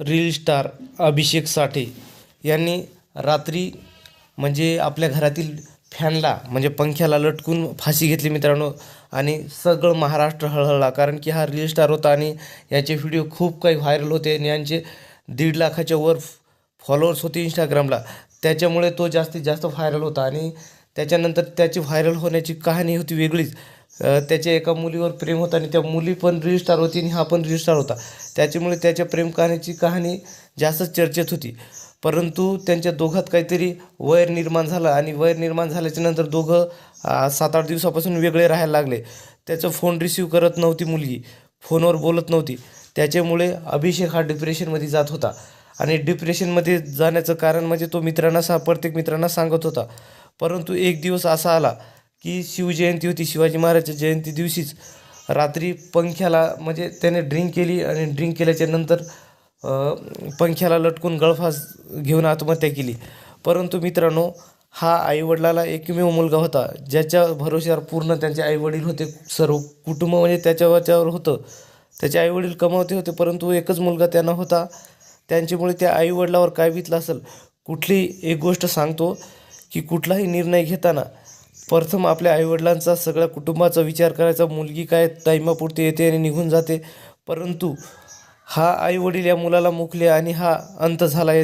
Reel star अभिषेक साठे यांनी रात्री म्हणजे आपल्या घरातील फॅनला म्हणजे पंख्याला लटकून फाशी घेतली मित्रांनो आणि सगळं महाराष्ट्र हळहळला. कारण की हा रील स्टार होता आणि याचे व्हिडिओ खूप काही व्हायरल होते आणि यांचे दीड लाखाच्या वर फॉलोअर्स होते इंस्टाग्रामला. त्याच्यामुळे तो जास्तीत जास्त व्हायरल होता आणि त्याच्यानंतर त्याची व्हायरल होण्याची कहाणी होती वेगळीच. त्याच्या एका मुलीवर प्रेम होतं आणि त्या मुली पण रील स्टार होती आणि हा पण रील स्टार होता. त्याच्यामुळे त्याच्या प्रेम कहाणीची कहाणी जास्तच चर्चेत होती. परंतु त्यांच्या दोघात काहीतरी वैर निर्माण झालं आणि वैर निर्माण झाल्याच्यानंतर दोघं सात आठ दिवसापासून वेगळे राहायला लागले. त्याचं फोन रिसीव करत नव्हती मुलगी. फोनवर बोलत नव्हती. त्याच्यामुळे अभिषेक हा डिप्रेशनमध्ये जात होता. आणि डिप्रेशनमध्ये जाण्याचं कारण म्हणजे तो मित्रांना सा प्रत्येक मित्रांना सांगत होता. परंतु एक दिवस असा आला की शिवजयंती होती शिवाजी महाराजच्या जयंती दिवशीच रात्री पंख्याला म्हणजे त्याने ड्रिंक केली आणि ड्रिंक केल्याच्यानंतर पंख्याला लटकून गळफास घेऊन आत्महत्या केली. परंतु मित्रांनो हा आईवडिलाला एकमेव मुलगा होता ज्याच्या भरोश्यावर पूर्ण त्यांचे आईवडील होते. सर्व कुटुंब म्हणजे त्याच्यावर होतं. त्याचे आईवडील कमावते होते परंतु एकच मुलगा त्यांना होता. त्यांच्यामुळे त्या आईवडिलावर काय बितलं असेल कुठली एक गोष्ट सांगतो की कुठलाही निर्णय घेताना प्रथम आपल्या आईवडिलांचा सगळ्या कुटुंबाचा विचार करायचा. मुलगी काय टाईमापुरती येते आणि निघून जाते. परंतु हा आईवडील या मुलाला मुकले आणि हा अंत झाला. आहे